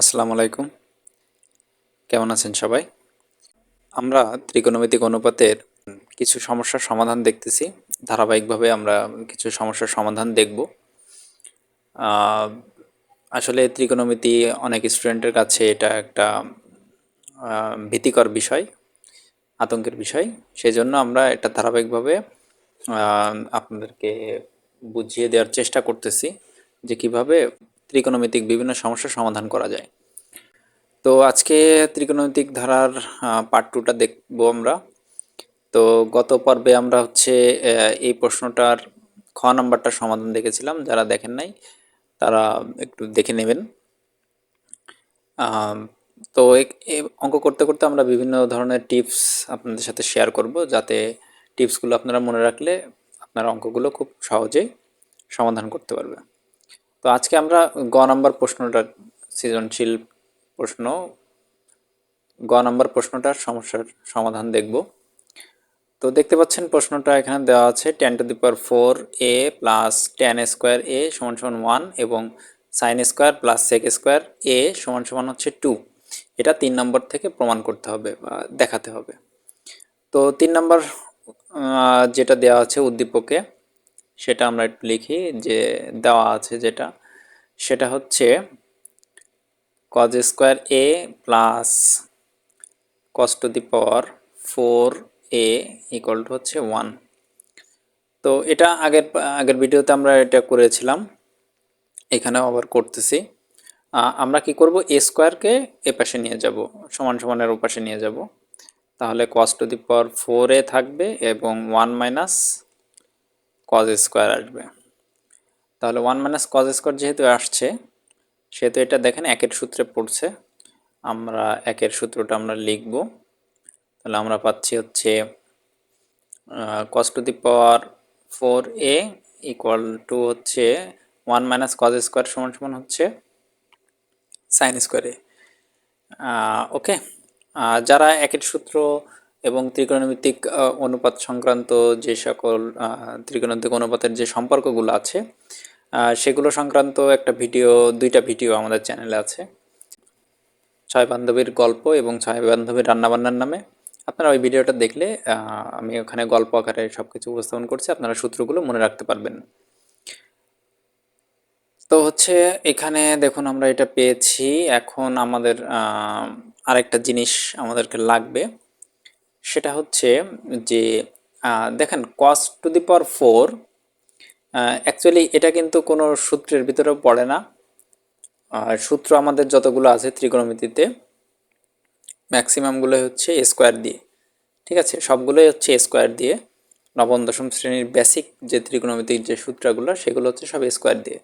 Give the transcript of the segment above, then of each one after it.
আসসালামু আলাইকুম। কেমন আছেন সবাই? আমরা ত্রিকোণমিতিক অনুপাতের কিছু সমস্যার সমাধান দেখতেছি। ধারাবাহিকভাবে আমরা কিছু সমস্যার সমাধান দেখব। আসলে ত্রিকোণমিতি অনেক স্টুডেন্টের কাছে এটা একটা ভীতিকর বিষয়, আতঙ্কের বিষয়। সেই জন্য আমরা এটা ধারাবাহিকভাবে আপনাদেরকে বুঝিয়ে দেওয়ার চেষ্টা করতেছি যে কীভাবে ত্রিকোণমিতিক বিভিন্ন সমস্যার সমাধান করা যায়। তো আজকে ত্রিকোণমিতিক ধারার পার্ট টুটা দেখব আমরা। তো গত পর্বে আমরা হচ্ছে এই প্রশ্নটার খ নাম্বারটার সমাধান দেখেছিলাম, যারা দেখেন নাই, তারা একটু দেখে নেবেন। তো অঙ্ক করতে করতে আমরা বিভিন্ন ধরনের টিপস আপনাদের সাথে শেয়ার করব, যাতে টিপসগুলো আপনারা মনে রাখলে আপনারা অঙ্কগুলো খুব সহজেই সমাধান করতে পারবে। তো আজকে আমরা গ নাম্বার প্রশ্নটা, সৃজনশীল প্রশ্ন, গ নাম্বার প্রশ্নটার সমস্যার সমাধান দেখব। তো দেখতে পাচ্ছেন প্রশ্নটা এখানে দেওয়া আছে tan to the power four A plus tan square A সমান সমান ওয়ান এবং sin square plus sec square A সমান সমান হচ্ছে টু এটা তিন নম্বর থেকে প্রমাণ করতে হবে বা দেখাতে হবে। তো তিন নম্বর যেটা দেওয়া আছে উদ্দীপকে সেটা আমরা একটু লিখি যে দেওয়া আছে যেটা। সেটা হচ্ছে cos square A plus cos to the power four A equal to হচ্ছে ওয়ান তো এটা আগের আগের ভিডিওতে আমরা এটা করেছিলাম, এখানেও আবার করতেছি। আমরা কি করব? এ স্কোয়ারকে এ পাশে নিয়ে যাব, সমান সমানের ও পাশে নিয়ে যাব। তাহলে কস টু দি পাওয়ার ফোর এ থাকবে এবং ওয়ান মাইনাস কজ স্কোয়ার আসবে। তাহলে ওয়ান মাইনাস কজ স্কোয়ার যেহেতু আসছে, সেহেতু এটা দেখেন একের সূত্রে পড়ছে। আমরা একের সূত্রটা আমরা লিখব। তাহলে আমরা পাচ্ছি হচ্ছে cos to the power four A equal to হচ্ছে ওয়ান মাইনাস কজ স্কোয়ার সমান সমান হচ্ছে সাইন স্কোয়ারে ওকে যারা একের সূত্র এবং ত্রিকোণমিতিক অনুপাত সংক্রান্ত যে সকল ত্রিকোণমিতিক অনুপাতের যে সম্পর্কগুলো আছে সেগুলো সংক্রান্ত একটা ভিডিও, দুইটা ভিডিও আমাদের চ্যানেলে আছে। ছয় বান্ধবীর গল্প এবং ছয় বান্ধবীর রান্নাবান্নার নামে। আপনারা ওই ভিডিওটা দেখলে আমি ওখানে গল্প আকারে সব কিছু উপস্থাপন করছি, আপনারা সূত্রগুলো মনে রাখতে পারবেন। তো হচ্ছে, এখানে দেখুন আমরা এটা পেয়েছি। এখন আমাদের আরেকটা জিনিস আমাদেরকে লাগবে। সেটা হচ্ছে যে দেখেন cos to the power four actually এটা কিন্তু কোনো সূত্রের ভিতরেও পড়ে না। আর সূত্র আমাদের যতগুলো আছে ত্রিকোণমিতিতে ম্যাক্সিমামগুলোই হচ্ছে স্কোয়ার দিয়ে। ঠিক আছে? সবগুলোই হচ্ছে স্কোয়ার দিয়ে। নবম, দশম শ্রেণির বেসিক যে ত্রিকোণমিতিক যে সূত্রগুলো, সেগুলো হচ্ছে সব স্কোয়ার দিয়ে।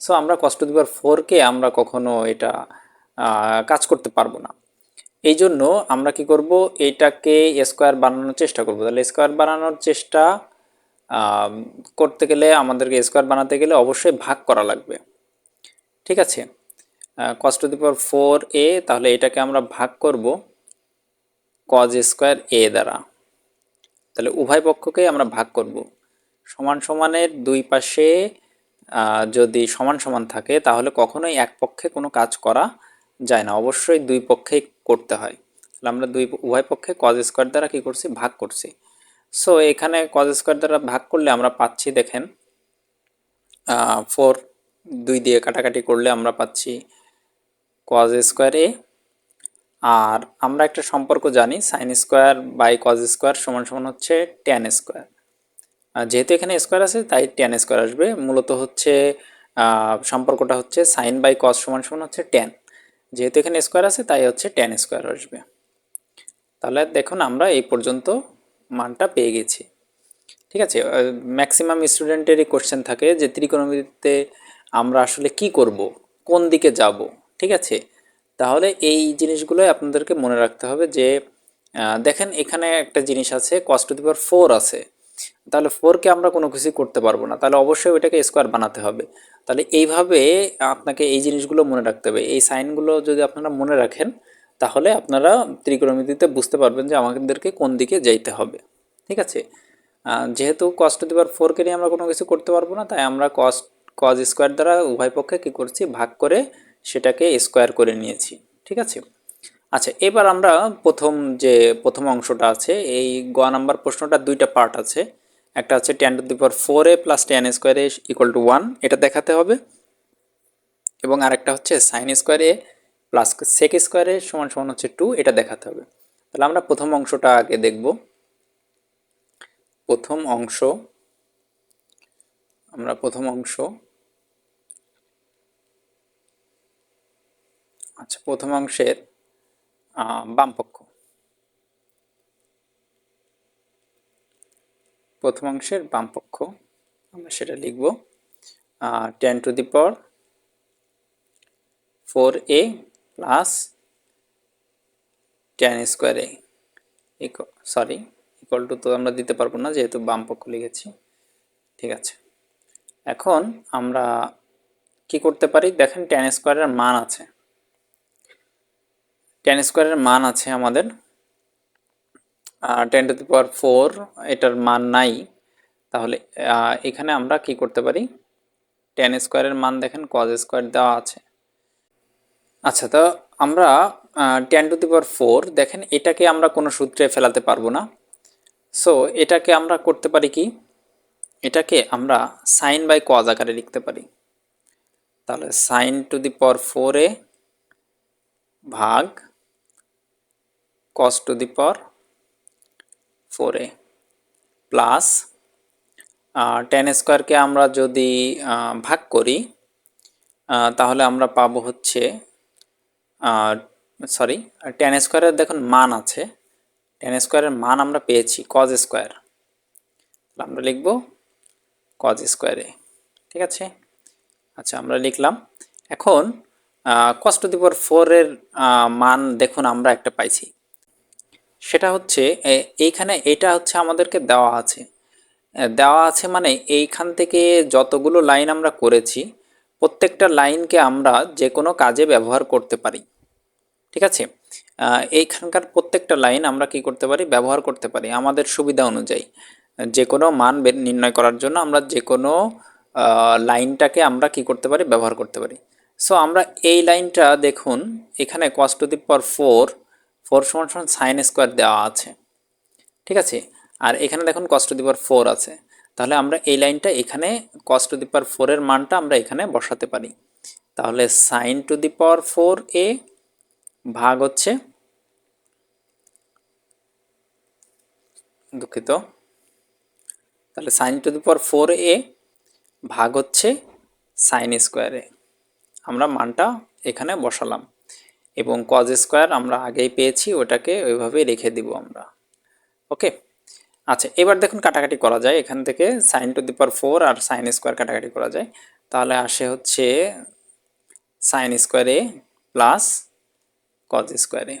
সো আমরা কষ্ট দিবার ফোরকে আমরা কখনো এটা কাজ করতে পারব না। এই জন্য আমরা কি করব? এটাকে স্কোয়ার বানানোর চেষ্টা করব। তাহলে স্কোয়ার বানানোর চেষ্টা করতে গেলে আমাদেরকে স্কোয়ার বানাতে গেলে অবশ্যই ভাগ করা লাগবে। ঠিক আছে? কস to the power four A তাহলে এটাকে আমরা ভাগ করব কজ স্কোয়ার এ দ্বারা। তাহলে উভয় পক্ষকেই আমরা ভাগ করব। সমান সমানের দুই পাশে যদি সমান সমান থাকে, তাহলে কখনোই এক পক্ষে কোনো কাজ করা যায় না। অবশ্যই দুই পক্ষেই করতে হয়। তাহলে আমরা দুই উভয় পক্ষে কজ স্কোয়ার দ্বারা কী করছি? ভাগ করছি। সো এখানে কজ স্কোয়ার দ্বারা ভাগ করলে আমরা পাচ্ছি দেখেন ফোর দুই দিয়ে কাটাকাটি করলে আমরা পাচ্ছি কজ স্কোয়ার এ আর আমরা একটা সম্পর্ক জানি sin square by cos square সমান সমান হচ্ছে টেন স্কোয়ার যেহেতু এখানে স্কোয়ার আছে, তাই টেন স্কোয়ার আসবে। মূলত হচ্ছে সম্পর্কটা হচ্ছে সাইন বাই কজ সমান সমান হচ্ছে টেন যেহেতু এখানে স্কোয়ার আছে, তাই হচ্ছে টেন স্কোয়ার আসবে। তাহলে দেখুন আমরা এই পর্যন্ত মানটা পেয়ে গেছি। ঠিক আছে? ম্যাক্সিমাম স্টুডেন্টেরই কোশ্চেন থাকে যে ত্রিকোণমিতিতে আমরা আসলে কি করব, কোন দিকে যাব, ঠিক আছে? তাহলে এই জিনিসগুলোই আপনাদেরকে মনে রাখতে হবে যে দেখেন এখানে একটা জিনিস আছে কষ্ট টু দি পাওয়ার ফোর আছে। তাহলে ফোরকে আমরা কোনো কিছু করতে পারব না। তাহলে অবশ্যই ওইটাকে স্কোয়ার বানাতে হবে। তাহলে এইভাবে আপনাকে এই জিনিসগুলো মনে রাখতে হবে। এই সাইনগুলো যদি আপনারা মনে রাখেন, তাহলে আপনারা ত্রিকোণমিতিতে বুঝতে পারবেন যে আমাদেরকে কোন দিকে যাইতে হবে। ঠিক আছে? যেহেতু কষ্ট দিবার ফোরকে নিয়ে আমরা কোনো কিছু করতে পারব না, তাই আমরা কস কজ স্কোয়ার দ্বারা উভয় পক্ষে কী করছি? ভাগ করে সেটাকে স্কোয়ার করে নিয়েছি। ঠিক আছে? আচ্ছা এবার আমরা প্রথম যে প্রথম অংশটা আছে, এই গ নাম্বার প্রশ্নটা দুইটা পার্ট আছে। একটা হচ্ছে tan to the power four A plus tan square A equal to one এটা দেখাতে হবে। এবং আরেকটা হচ্ছে sin square A plus sec square A সমান সমান হচ্ছে টু এটা দেখাতে হবে। তাহলে আমরা প্রথম অংশটা আগে দেখব। প্রথম অংশ আমরা প্রথম অংশ। আচ্ছা প্রথম অংশের আহ, বাম পক্ষ প্রথম অংশের বাম পক্ষ, আমরা সেটা লিখব tan to the power four A plus tan square A sorry equal to তো আমরা দিতে পারব না যেহেতু বাম পক্ষ লিখেছি, ঠিক আছে। এখন আমরা কি করতে পারি? দেখেন টেন স্কোয়ারের মান আছে। টেন স্কোয়ারের মান আছে আমাদের tan to the power four এটার মান নাই। তাহলে এখানে আমরা কি করতে পারি? টেন স্কোয়ারের মান দেখেন কজ স্কোয়ার দেওয়া আছে। আচ্ছা তো আমরা tan to the power four দেখেন, এটাকে আমরা কোনো সূত্রে ফেলাতে পারব না। সো এটাকে আমরা করতে পারি কি? এটাকে আমরা সাইন বাই কজ আকারে লিখতে পারি। তাহলে সাইন টু দি পাওয়ার ফোরে ভাগ কস টু দি পাওয়ার ফোরে প্লাস টেন স্কোয়ারকে আমরা যদি ভাগ করি তাহলে আমরা পাবো হচ্ছে সরি টেন স্কোয়ারের দেখুন মান আছে টেন স্কোয়ারের মান আমরা পেয়েছি কজ স্কোয়ার আমরা লিখব কজ স্কোয়ারে ঠিক আছে? আচ্ছা আমরা লিখলাম। এখন কস টু ফোরের মান দেখুন আমরা একটা পাইছি। সেটা হচ্ছে এইখানে এটা হচ্ছে আমাদেরকে দেওয়া আছে। দেওয়া আছে মানে এইখান থেকে যতগুলো লাইন আমরা করেছি, প্রত্যেকটা লাইনকে আমরা যে কোনো কাজে ব্যবহার করতে পারি। ঠিক আছে? এইখানকার প্রত্যেকটা লাইন আমরা কি করতে পারি? ব্যবহার করতে পারি আমাদের সুবিধা অনুযায়ী। যে কোনো মান নির্ণয় করার জন্য আমরা যে কোনো লাইনটাকে আমরা কি করতে পারি? ব্যবহার করতে পারি। সো আমরা এই লাইনটা দেখুন, এখানে cos to the power four four সমান সমান সাইন স্কোয়ার দেওয়া আছে। ঠিক আছে? আর এখানে দেখুন কস টু দি পাওয়ার ফোর আছে। তাহলে আমরা এই লাইনটা এখানে কস টু দি পাওয়ার ফোরের মানটা আমরা এখানে বসাতে পারি। তাহলে sin to the power four A ভাগ হচ্ছে দুঃখিত। তাহলে sin to the power four A ভাগ হচ্ছে সাইন স্কোয়ারে আমরা মানটা এখানে বসালাম। এবং কজ স্কোয়ার আমরা আগেই পেয়েছি, ওটাকে ওইভাবেই রেখে দিব আমরা। ওকে আচ্ছা এবার দেখুন কাটাকাটি করা যায়। এখান থেকে sin to the power four R sign square কাটাকাটি করা যায়। তাহলে আসে হচ্ছে সাইন স্কোয়ারে প্লাস কজ স্কোয়ারে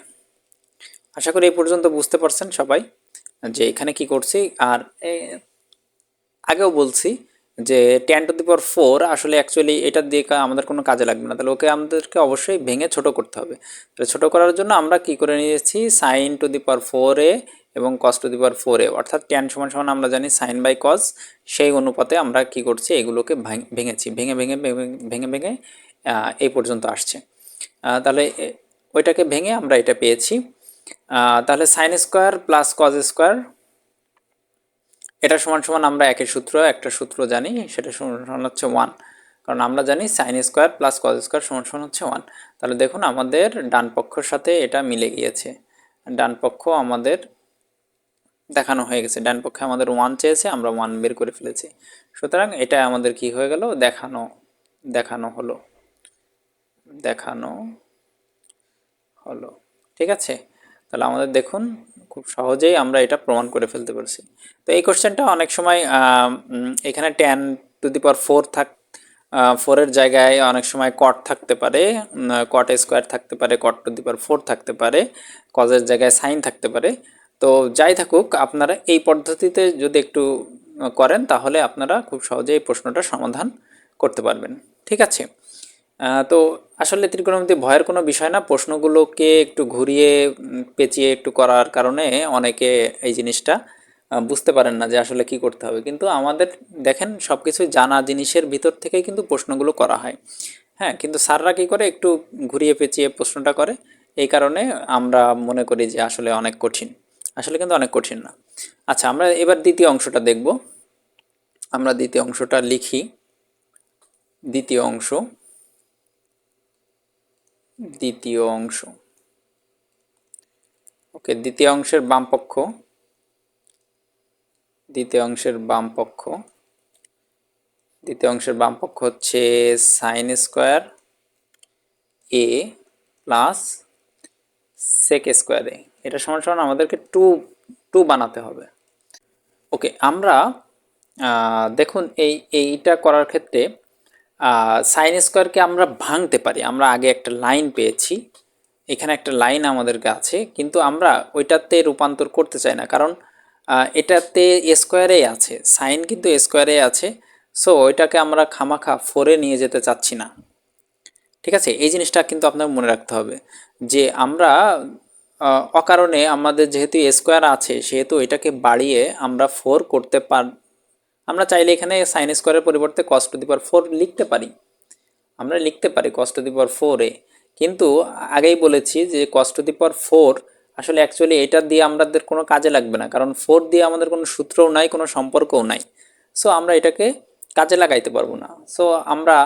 আশা করি এই পর্যন্ত বুঝতে পারছেন সবাই যে এখানে কি করছি। আর আগেও বলছি যে tan to the power four আসলে অ্যাকচুয়ালি এটা দিয়ে আমাদের কোনো কাজে লাগবে না। তাহলে ওকে আমাদেরকে অবশ্যই ভেঙে ছোট করতে হবে। তাহলে ছোট করার জন্য আমরা কি করে নিয়েছি? Sin to the power four A এবং cos to the power four এ। অর্থাৎ টেন সমান সমান আমরা জানি সাইন বাই কস সেই অনুপাতে আমরা কি করছি? এগুলোকে ভাঙ- ভেঙেছি। ভেঙে ভেঙে ভেঙে ভেঙে ভেঙে এই পর্যন্ত আসছে। তাহলে ওইটাকে ভেঙে আমরা এটা পেয়েছি। তাহলে sin square plus cos square এটা সমান সমান আমরা একই সূত্র, একটা সূত্র জানি, সেটা সমান সমান হচ্ছে ওয়ান কারণ আমরা জানি sin square plus cos square সমান সমান হচ্ছে ওয়ান তাহলে দেখুন আমাদের ডান পক্ষের সাথে এটা মিলে গিয়েছে। ডান পক্ষ আমাদের দেখানো হয়ে গেছে। ডান পক্ষে আমাদের ওয়ান চেয়েছে, আমরা ওয়ান বের করে ফেলেছি। সুতরাং এটা আমাদের কি হয়ে গেল? দেখানো দেখানো হলো। দেখানো হলো। ঠিক আছে? তাহলে আমাদের দেখুন খুব সহজেই আমরা এটা প্রমাণ করে ফেলতে পারছি। তো এই কোশ্চেনটা অনেক সময় এখানে tan to the power four থাক ফোরের জায়গায় অনেক সময় কট থাকতে পারে কট স্কোয়ার থাকতে পারে cot to the power four থাকতে পারে কজের জায়গায় সাইন থাকতে পারে। তো যাই থাকুক, আপনারা এই পদ্ধতিতে যদি একটু করেন তাহলে আপনারা খুব সহজে এই প্রশ্নটা সমাধান করতে পারবেন। ঠিক আছে? তো আসলে ত্রিকোণমিতি ভয়ের কোনো বিষয় না। প্রশ্নগুলোকে একটু ঘুরিয়ে পেঁচিয়ে একটু করার কারণে অনেকে এই জিনিসটা বুঝতে পারেন না যে আসলে কি করতে হবে। কিন্তু আমাদের, দেখেন সব কিছুই জানা জিনিসের ভিতর থেকেই কিন্তু প্রশ্নগুলো করা হয়। হ্যাঁ কিন্তু স্যাররা কী করে? একটু ঘুরিয়ে পেঁচিয়ে প্রশ্নটা করে। এই কারণে আমরা মনে করি যে আসলে অনেক কঠিন। আসলে কিন্তু অনেক কঠিন না। আচ্ছা আমরা এবার দ্বিতীয় অংশটা দেখব। আমরা দ্বিতীয় অংশটা লিখি। দ্বিতীয় অংশ। দ্বিতীয় অংশ। ওকে, দ্বিতীয় অংশের বাম পক্ষ। দ্বিতীয় অংশের বাম পক্ষ। দ্বিতীয় অংশের বাম পক্ষ হচ্ছে sin square A plus sec square A এটা সমান সমান আমাদেরকে টু টু বানাতে হবে। ওকে, আমরা দেখুন এই, এইটা করার ক্ষেত্রে সাইন স্কোয়ারকে আমরা ভাঙতে পারি। আমরা আগে একটা লাইন পেয়েছি। এখানে একটা লাইন আমাদের আছে। কিন্তু আমরা ওইটাতে রূপান্তর করতে চাই না। কারণ এটাতে স্কোয়ারে আছে। সাইন কিন্তু স্কোয়ারে আছে। সো ওইটাকে আমরা খামাখা ফোরে নিয়ে যেতে চাচ্ছি না। ঠিক আছে? এই জিনিসটা কিন্তু আপনার মনে রাখতে হবে যে আমরা অকারণে আমাদের যেহেতু স্কোয়ার আছে, সেহেতু এটাকে বাড়িয়ে আমরা ফোর করতে পার আমরা চাইলে এখানে সাইন স্কোয়ারের পরিবর্তে কস টু দি পাওয়ার ফোর লিখতে পারি। আমরা লিখতে পারি কস টু দি পাওয়ার ফোরে কিন্তু আগেই বলেছি যে cos to the power four আসলে অ্যাকচুয়ালি এটা দিয়ে আমাদের কোনো কাজে লাগবে না। কারণ ফোর দিয়ে আমাদের কোনো সূত্রও নাই, কোনো সম্পর্কও নাই। সো আমরা এটাকে কাজে লাগাইতে পারব না। সো আমরা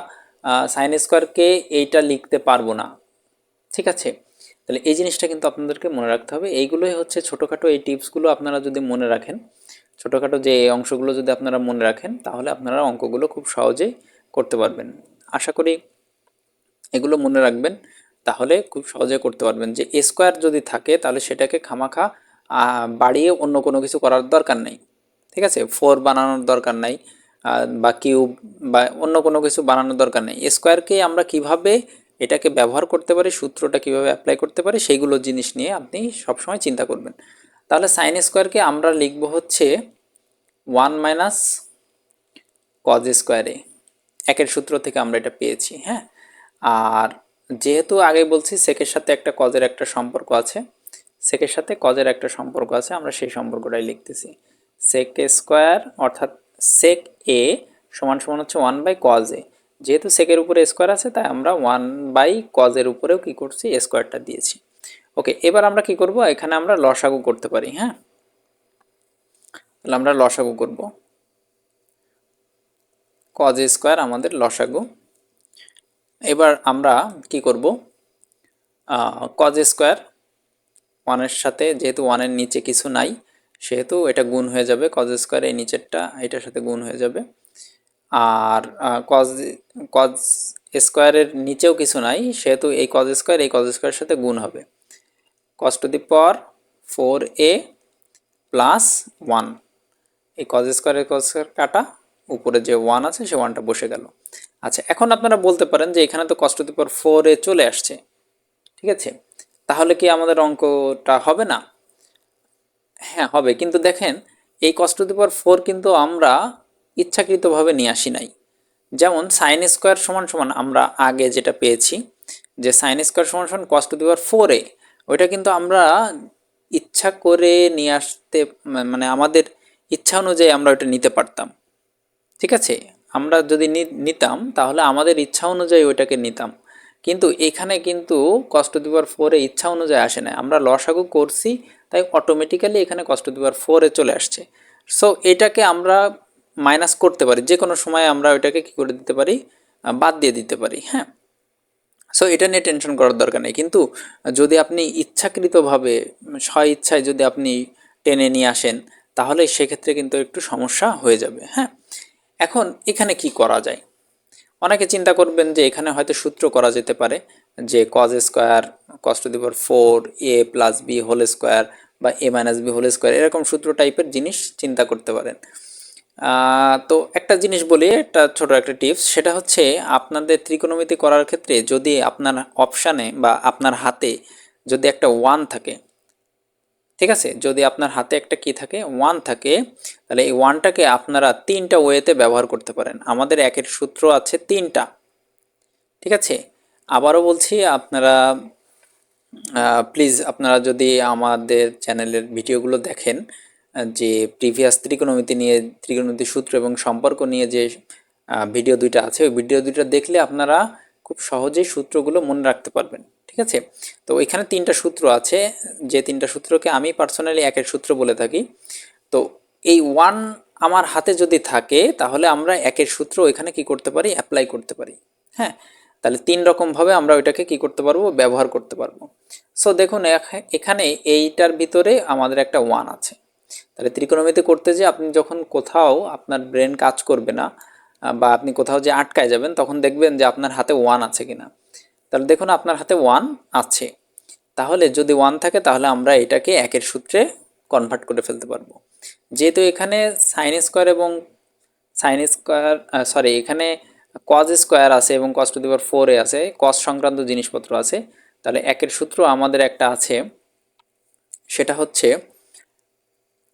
সাইন স্কোয়ারকে এইটা লিখতে পারব না। ঠিক আছে? তাহলে এই জিনিসটা কিন্তু আপনাদেরকে মনে রাখতে হবে। এইগুলোই হচ্ছে ছোটোখাটো এই টিপসগুলো আপনারা যদি মনে রাখেন ছোটোখাটো যে অংশগুলো যদি আপনারা মনে রাখেন, তাহলে আপনারা অঙ্কগুলো খুব সহজেই করতে পারবেন। আশা করি এগুলো মনে রাখবেন, তাহলে খুব সহজে করতে পারবেন। যে স্কোয়ার যদি থাকে, তাহলে সেটাকে খামাখা বাড়িয়ে অন্য কোনো কিছু করার দরকার নেই। ঠিক আছে? ফোর বানানোর দরকার নাই বা কিউব, বা অন্য কোনো কিছু বানানোর দরকার নেই। স্কোয়ারকে আমরা কীভাবে এটাকে ব্যবহার করতে পারি, সূত্রটা কীভাবে অ্যাপ্লাই করতে পারি, সেইগুলো জিনিস নিয়ে আপনি সবসময় চিন্তা করবেন। তাহলে সাইন স্কোয়ারকে আমরা লিখব হচ্ছে ওয়ান মাইনাস কজ স্কোয়ারে একের সূত্র থেকে আমরা এটা পেয়েছি হ্যাঁ? আর যেহেতু আগে বলছি সেকের সাথে একটা কজের একটা সম্পর্ক আছে, সেকের সাথে কজের একটা সম্পর্ক আছে, আমরা সেই সম্পর্কটাই লিখতেছি। সেক স্কোয়ার অর্থাৎ সেক এ সমান সমান হচ্ছে ওয়ান বাই কজ এ যেহেতু সেকের উপরে স্কোয়ার আছে, তাই আমরা ওয়ান বাই কজের উপরেও কি করছি স্কোয়ারটা দিয়েছি। ওকে এবার আমরা কি করব? এখানে আমরা লসাগু করতে পারি হ্যাঁ? তাহলে আমরা লসাগু করব। কজ স্কোয়ার আমাদের লসাগু। এবার আমরা কি করব? কজ স্কোয়ার ওয়ানের সাথে যেহেতু ওয়ানের নিচে কিছু নাই, সেহেতু এটা গুণ হয়ে যাবে। কজ স্কোয়ার এই নিচেরটা এটার সাথে গুণ হয়ে যাবে। আর কজ কজ স্কোয়ারের নিচেও কিছু নাই, সেহেতু এই কজ স্কোয়ার এই কজ স্কোয়ারের সাথে গুণ হবে। To the power four A plus one এই কজ স্কোয়ারের কজ স্কোয়ার কাটা, উপরে যে ওয়ান আছে সে ওয়ানটা বসে গেল। আচ্ছা এখন আপনারা বলতে পারেন যে এখানে তো কষ্ট দি পাওয়ার ফোর এ চলে আসছে। ঠিক আছে? তাহলে কি আমাদের অঙ্কটা হবে না? হ্যাঁ হবে। কিন্তু দেখেন, এই কষ্ট দি পাওয়ার ফোর কিন্তু আমরা ইচ্ছাকৃতভাবে নিয়ে আসি নাই। যেমন সাইন স্কোয়ার সমান সমান আমরা আগে যেটা পেয়েছি, যে সাইন স্কোয়ার সমান সমান কষ্ট দি পাওয়ার ফোর এ ওইটা কিন্তু আমরা ইচ্ছা করে নিয়ে আসতে মানে আমাদের ইচ্ছা অনুযায়ী আমরা ওইটা নিতে পারতাম। ঠিক আছে? আমরা যদি নিতাম, তাহলে আমাদের ইচ্ছা অনুযায়ী ওইটাকে নিতাম। কিন্তু এখানে কিন্তু কষ্ট দিবার ফোরে ইচ্ছা অনুযায়ী আসে না। আমরা লসাগু করছি, তাই অটোমেটিক্যালি এখানে কষ্ট দিবার ফোরে চলে আসছে। সো এটাকে আমরা মাইনাস করতে পারি। যে কোনো সময় আমরা ওইটাকে কী করে দিতে পারি? বাদ দিয়ে দিতে পারি। হ্যাঁ? সো এটা নিয়ে টেনশন করার দরকার নেই। কিন্তু যদি আপনি ইচ্ছাকৃতভাবে স্ব ইচ্ছায় যদি আপনি টেনে নিয়ে আসেন, তাহলে সেক্ষেত্রে কিন্তু একটু সমস্যা হয়ে যাবে হ্যাঁ? এখন এখানে কি করা যায়? অনেকে চিন্তা করবেন যে এখানে হয়তো সূত্র করা যেতে পারে যে cos square cos to the four A plus B whole square বা A minus B whole square এরকম সূত্র টাইপের জিনিস চিন্তা করতে পারেন। তো একটা জিনিস বলি, একটা ছোট একটা টিপস সেটা হচ্ছে আপনাদের ত্রিকোণমিতি করার ক্ষেত্রে যদি আপনার অপশানে বা আপনার হাতে যদি একটা ওয়ান থাকে, ঠিক আছে? যদি আপনার হাতে একটা কি থাকে ওয়ান থাকে, তাহলে এই ওয়ানটাকে আপনারা তিনটা ওয়েতে ব্যবহার করতে পারেন। আমাদের একের সূত্র আছে তিনটা, ঠিক আছে? আবারও বলছি, আপনারা প্লিজ আপনারা যদি আমাদের চ্যানেলের ভিডিওগুলো দেখেন যে প্রিভিয়াস ত্রিকোণমিতি নিয়ে, ত্রিকোণমিতি সূত্র এবং সম্পর্ক নিয়ে যে ভিডিও দুইটা আছে, ওই ভিডিও দুইটা দেখলে আপনারা খুব সহজেই সূত্রগুলো মনে রাখতে পারবেন, ঠিক আছে? তো এখানে তিনটা সূত্র আছে, যে তিনটা সূত্রকে আমি পার্সোনালি একের সূত্র বলে থাকি। তো এই ওয়ান আমার হাতে যদি থাকে, তাহলে আমরা একের সূত্র ওইখানে কি করতে পারি? অ্যাপ্লাই করতে পারি হ্যাঁ? তাহলে তিন রকমভাবে আমরা ওইটাকে কি করতে পারব? ব্যবহার করতে পারব। সো দেখুন, এখ- এখানে এইটার ভিতরে আমাদের একটা ওয়ান আছে। তাহলে ত্রিকোণমিতি করতে যে আপনি যখন কোথাও আপনার ব্রেন কাজ করবে না বা আপনি কোথাও যে আটকায় যাবেন, তখন দেখবেন যে আপনার হাতে ওয়ান আছে কিনা। তাহলে দেখুন আপনার হাতে ওয়ান আছে। তাহলে যদি ওয়ান থাকে, তাহলে আমরা এটাকে একের সূত্রে কনভার্ট করে ফেলতে পারব। যেহেতু এখানে সাইন স্কোয়ার এবং সাইন স্কোয়ার সরি এখানে কজ স্কোয়ার আছে এবং কজ টু দি পাওয়ার ফোরে আছে কজ সংক্রান্ত জিনিসপত্র আছে, তাহলে একের সূত্র আমাদের একটা আছে, সেটা হচ্ছে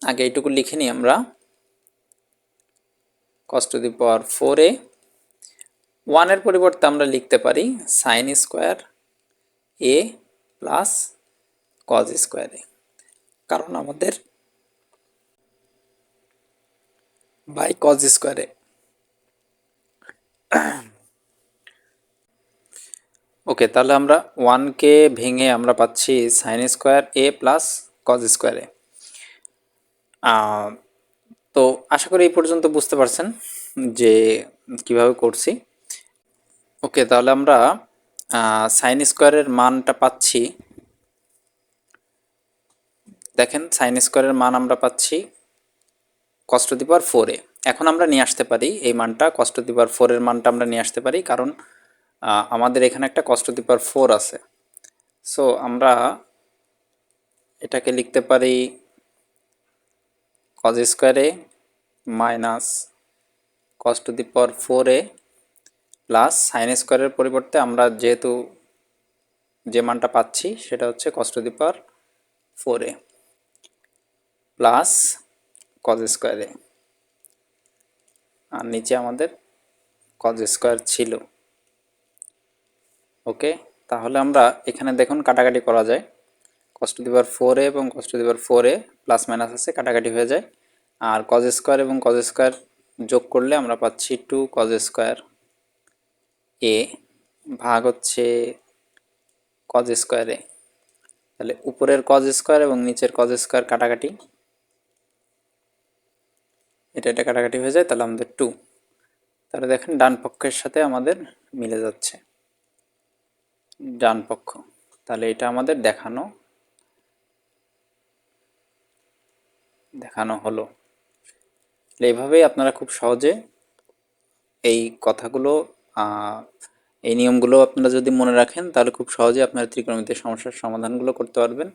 আগে এইটুকু লিখে নিই আমরা। কস দি পাওয়ার ফোরে ওয়ানের পরিবর্তে আমরা লিখতে পারি sin square A plus cos স্কোয়ারে কারণ আমাদের বাই কজ স্কোয়ারে ওকে, তাহলে আমরা ওয়ানকে ভেঙে আমরা পাচ্ছি sin square A plus cos স্কোয়ারে তো আশা করি এই পর্যন্ত বুঝতে পারছেন যে কীভাবে করছি। ওকে, তাহলে আমরা সাইন স্কোয়ারের মানটা পাচ্ছি। দেখেন সাইন স্কোয়ারের মান আমরা পাচ্ছি কষ্ট দিবার ফোরে এখন আমরা নিয়ে আসতে পারি এই মানটা কষ্ট দিবার ফোরের মানটা আমরা নিয়ে আসতে পারি কারণ আমাদের এখানে একটা কষ্ট দিবার ফোর আছে। সো আমরা এটাকে লিখতে পারি কজ স্কোয়ারে minus cos to the power four A plus sin স্কোয়ারের পরিবর্তে আমরা যেহেতু যে মানটা পাচ্ছি, সেটা হচ্ছে cos to the power four A plus cos স্কোয়ারে আর নিচে আমাদের কজ স্কোয়ার ছিল। ওকে তাহলে আমরা এখানে দেখুন কাটাকাটি করা যায়। কষ্ট দিবার ফোর এ এবং কষ্ট দিবার ফোর এ প্লাস মাইনাস আছে, কাটাকাটি হয়ে যায়। আর কজ স্কোয়ার এবং কজ স্কোয়ার যোগ করলে আমরা পাচ্ছি টু কজ স্কোয়ার এ ভাগ হচ্ছে কজ স্কোয়ার এ তাহলে উপরের কজ স্কোয়ার এবং নিচের কজ স্কোয়ার কাটাকাটি। এটা এটা কাটাকাটি হয়ে যায়, তাহলে আমাদের টু তাহলে দেখেন ডান পক্ষের সাথে আমাদের মিলে যাচ্ছে। ডান পক্ষ। তাহলে এটা আমাদের দেখানো দেখানো হলো। এইভাবেই আপনারা খুব সহজে এই কথাগুলো এই নিয়মগুলো আপনারা যদি মনে রাখেন, তাহলে খুব সহজে আপনারা ত্রিকোণমিতির সমস্যার সমাধানগুলো করতে পারবেন।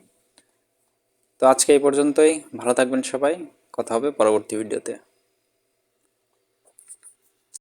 তো আজকে এই পর্যন্তই। ভালো থাকবেন সবাই। কথা হবে পরবর্তী ভিডিওতে।